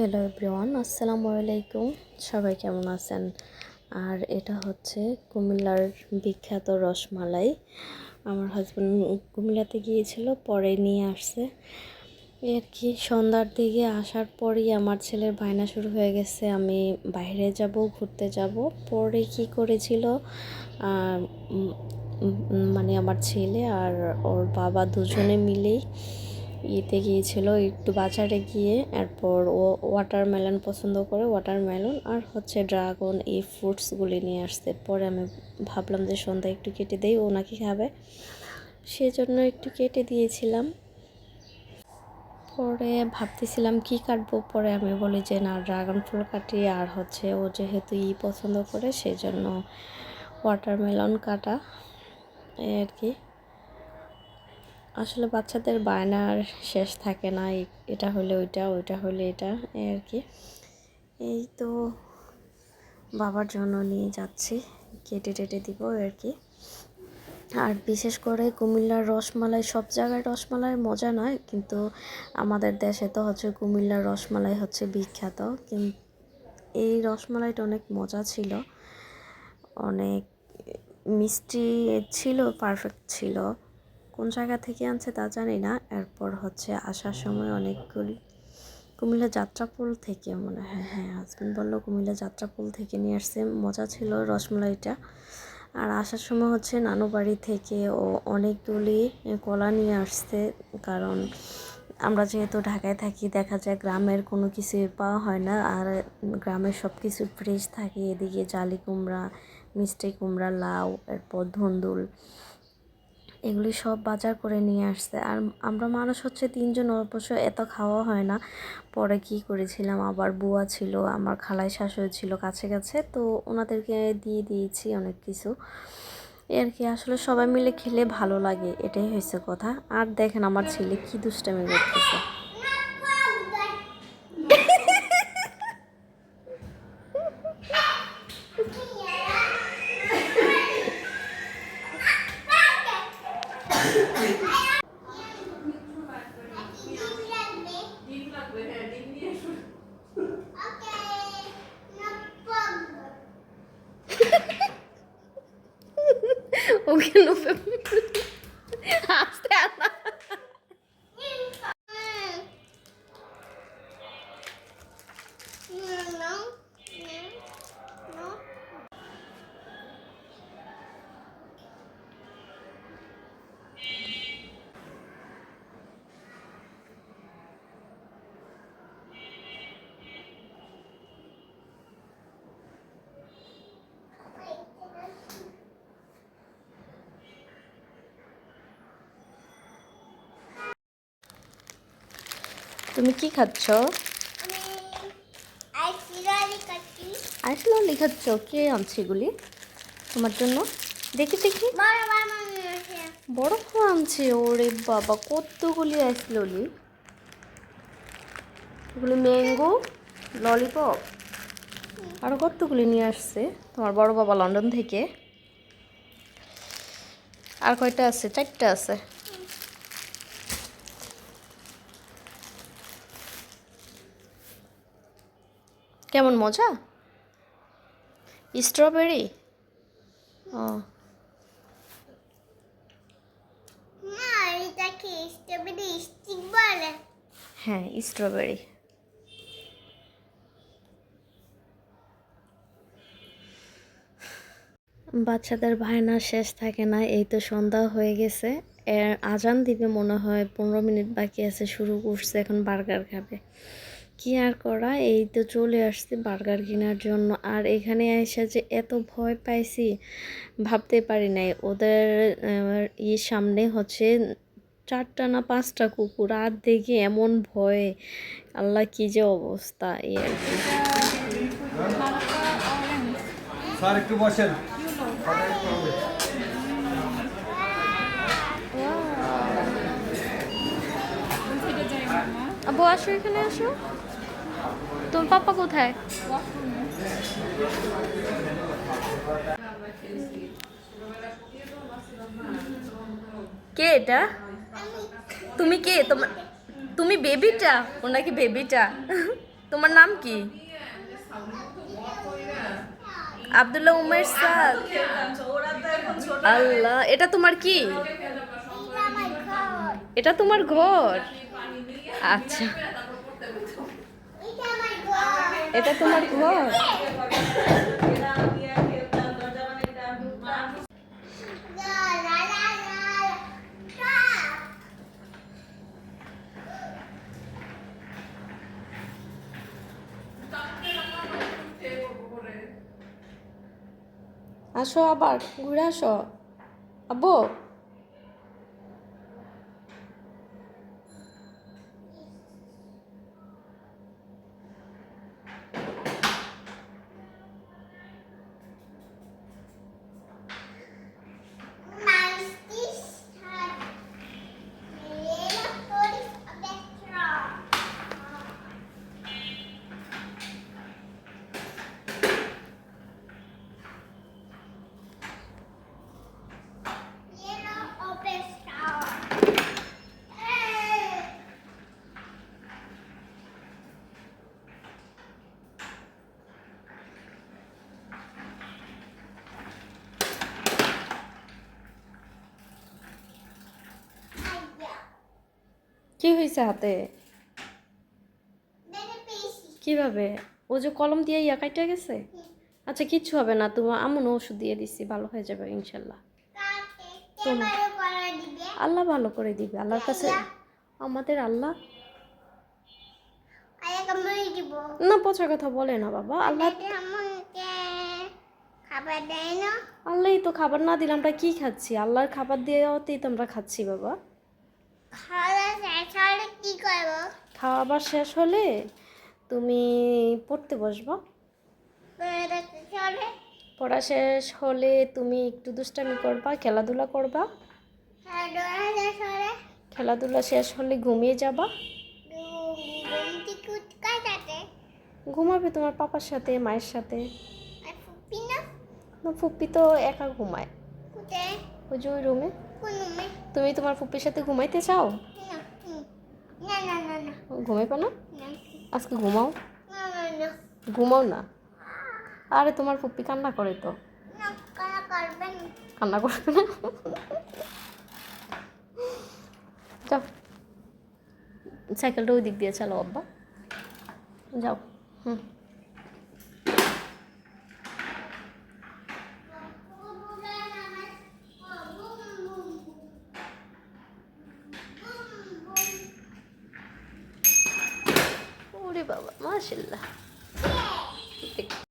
Hello everyone আসসালামু আলাইকুম সবাই কেমন আছেন? আর এটা হচ্ছে কুমিল্লার বিখ্যাত রসমালাই। আমার হাজব্যান্ড কুমিল্লাতে গিয়েছিল, পরে নিয়ে আসছে। আর কি, সন্ধ্যার দিকে আসার পরই আমার ছেলের বায়না শুরু হয়ে গেছে। আমি বাইরে যাব, ঘুরতে যাব। পরে কি করেছিল মানে আমার ছেলে আর ওর বাবা দুজনে মিলেই ইয়েতে গিয়েছিল, একটু বাজারে গিয়ে, এরপর ও ওয়াটারমেলন পছন্দ করে ওয়াটারমেলন আর হচ্ছে ড্রাগন এই ফ্রুটসগুলি নিয়ে আসছে। পরে আমি ভাবলাম যে সন্ধ্যা একটু কেটে দেই, ও নাকি খাবে। সেজন্য একটু কেটে দিয়েছিলাম। পরে ভাবতেছিলাম কি কাটবো, পরে আমি বলি যে না ড্রাগন ফল কাটি, আর হচ্ছে ও যেহেতু ই পছন্দ করে, সেজন্য ওয়াটারমেলন কাটা আর কি। আসলে বাচ্চাদের বায়নার শেষ থাকে না এটা হলে ওইটা ওইটা হলে এটা, এই আর কি। এই তো বাবার জন্য নিয়ে যাচ্ছি, কেটে টেটে দিব আর কি। আর বিশেষ করে কুমিল্লার রসমালাই, সব জায়গায় রসমালাই মজা নয়, কিন্তু আমাদের দেশে তো হচ্ছে কুমিল্লার রসমালাই হচ্ছে বিখ্যাত কিন্তু এই রসমালাইটা অনেক মজা ছিল, অনেক মিষ্টি ছিল পারফেক্ট ছিল। কোন জায়গা থেকে আনছে তা জানি না। এরপর হচ্ছে আসার সময় অনেকগুলি কুমিল্লা যাত্রাপোল থেকে মনে হয় হ্যাঁ হাজব্যান্ড বলল কুমিল্লা যাত্রাপোল থেকে নিয়ে আসছে। মজা ছিল রসমলাইটা। আর আসার সময় হচ্ছে নানু বাড়ি থেকে ও অনেকগুলি কলা নিয়ে আসছে, কারণ আমরা যেহেতু ঢাকায় থাকি, দেখা যায় গ্রামের কোনো কিছু পাওয়া হয় না। আর গ্রামের সব কিছু ফ্রেশ থাকে, এদিকে জালি কুমড়া, মিষ্টি কুমড়া, লাউ, এরপর ধুন্দুল। এগুলি সব বাজার করে নিয়ে আসছে। আর আমরা মানুষ হচ্ছে তিনজন, অবশ্য এত খাওয়া হয় না। পরে কি করেছিলাম? আবার বুয়া ছিল, আমার খালাই শাশুড়ি ছিল কাছে কাছে, তো ওনাদেরকে দিয়ে দিয়েছি অনেক কিছু। আর কি আসলে সবাই মিলে খেলে ভালো লাগে, এটাই হয়েছে কথা। আর দেখেন আমার ছেলে কী দুষ্টামি করতেছে। hoch genug. তুমি কি খাচ্ছ? আসলে লিখাচ্ছ কে আনছে এগুলি? তোমার জন্য? দেখি দেখি। বড় ফোন আনছে ওরে বাবা কতগুলি আসলো লি এগুলি ম্যাঙ্গো ললিপপ আরও কতগুলি নিয়ে আসছে? তোমার বড় বাবা লন্ডন থেকে। আর কয়টা আছে? চারটা আছে। কেমন মজা? স্ট্রবেরি ও। হ্যাঁ স্ট্রবেরি বাচ্চাদের বায়না শেষ থাকে না এই তো সন্ধ্যা হয়ে গেছে। আজান দিবে মনে হয় পনেরো মিনিট বাকি আছে শুরু করছে এখন বার্গার খাবে। কি আর করা? এই তো চলে আসছে বার্গার কেনার জন্য। আর এখানে এসে যে এত ভয় পাইছি ভাবতে পারি নাই। ওদের ইয়ে সামনে হচ্ছে চারটা না পাঁচটা কুকুর। আর দেখে এমন ভয় আল্লাহ কি যে অবস্থা এই আর কি। স্যার একটু বসেন। আবু আসো এখানে আসো। তোর পাপা কোথায়? কে এটা? তুমি কে? তোমার তুমি বেবিটা? ও নাকি বেবিটা? তোমার নাম কি? আব্দুল্লাহ উমের সাদ। আল্লাহ, এটা তোমার কি? এটা তোমার ঘর? আচ্ছা। এটা তোমার ঘর? আসো আবার ঘুরে আসো। আব্বু কি হয়েছে হাতে? কীভাবে? ও যে কলম দিয়ে ইয়া কাইটা গেছে? আচ্ছা কিচ্ছু হবে না তোমার আমন ওষুধ দিয়ে দিছি, ভালো হয়ে যাবে, ইনশাল্লাহ। আল্লাহ ভালো করে দিবে, আল্লাহর কাছে আমাদের আল্লাহ না, পচা কথা বলে না বাবা, আল্লাহ আল্লাহই তো খাবার না দিলে আমরা কি খাচ্ছি? আল্লাহর খাবার দেওয়াতেই তো আমরা খাচ্ছি বাবা। কি করব শেষ হলে তুমি পড়তে বসবা। পড়া শেষ হলে তুমি একটু দুষ্টামি করবা খেলাধুলা করবা। খেলাধুলা শেষ হলে। খেলাধুলা শেষ হলে ঘুমিয়ে যাবা। ঘুমাবে তোমার পাপার সাথে মায়ের সাথে। ফুপি ফুপ্পি তো একা ঘুমায়। ওই যে ওই রুমে তুমি তোমার ফুপ্পির সাথে ঘুমাইতে চাও। না না না না। ঘুমাইবে না? না। আজকে ঘুমাও? না না না। ঘুমাও না? আরে তোমার পুপ্পি কান্না করে তো। কান্না করবে না। যাও। সাইকেলটা ওই দিক দিয়ে চালো আব্বা। যাও। হুম। ওরে বাবা মাশাল্লাহ